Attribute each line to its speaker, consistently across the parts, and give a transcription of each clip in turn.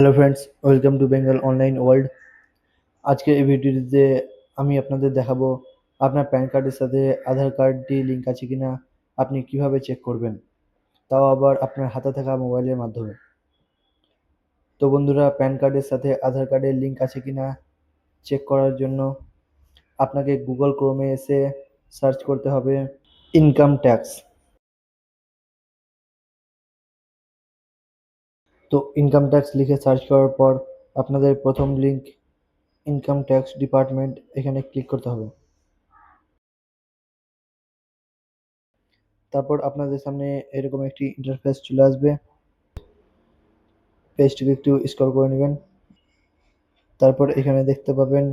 Speaker 1: Hello friends welcome to Bengal online world আজকে এই ভিডিওটিতে আমি আপনাদের দেখাবো আপনার প্যান কার্ডের সাথে আধার কার্ডটি লিঙ্ক আছে কিনা, আপনি কীভাবে চেক করবেন, তাও আবার আপনার হাতে থাকা মোবাইলের মাধ্যমে। তো বন্ধুরা, প্যান কার্ডের সাথে আধার কার্ডের লিঙ্ক আছে কিনা চেক করার জন্য আপনাকে গুগল ক্রোমে এসে সার্চ করতে হবে ইনকাম ট্যাক্স তো ইনকাম ট্যাক্স লিখে সার্চ করার পর আপনাদের প্রথম লিঙ্ক ইনকাম ট্যাক্স ডিপার্টমেন্ট এখানে ক্লিক করতে হবে। তারপর আপনাদের সামনে এরকম একটি ইন্টারফেস চলে আসবে। পেজটিকে একটু স্ক্রল করে নেবেন। তারপর এখানে দেখতে পাবেন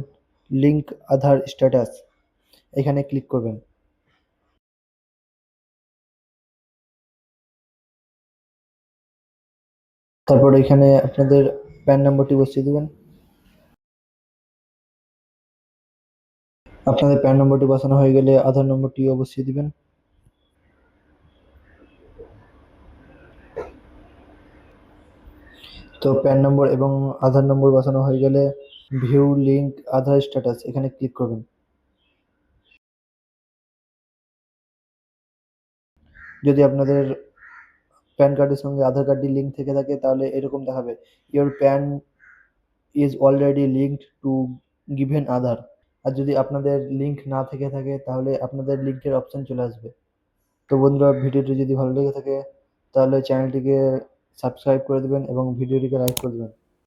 Speaker 1: লিঙ্ক আধার স্ট্যাটাস এখানে ক্লিক করবেন। তারপর এখানে আপনাদের প্যান নম্বরটি বসিয়ে দেবেন। আপনাদের প্যান নম্বরটি বসানো হয়ে গেলে আধার নম্বরটিও বসিয়ে দিবেন। তো প্যান নম্বর এবং আধার নম্বর বসানো হয়ে গেলে ভিউ লিঙ্ক আধার স্ট্যাটাস এখানে ক্লিক করবেন। যদি আপনাদের প্যান কার্ডের সঙ্গে আধার কার্ডটি লিঙ্ক থেকে থাকে, তাহলে এরকম দেখাবে। Your PAN is already linked to given Aadhaar. আর যদি আপনাদের লিঙ্ক না থেকে থাকে, তাহলে আপনাদের লিঙ্কের অপশান চলে আসবে। তো বন্ধুরা, ভিডিওটি যদি ভালো লেগে থাকে, তাহলে চ্যানেলটিকে সাবস্ক্রাইব করে দেবেন এবং ভিডিওটিকে লাইক করে দেবেন।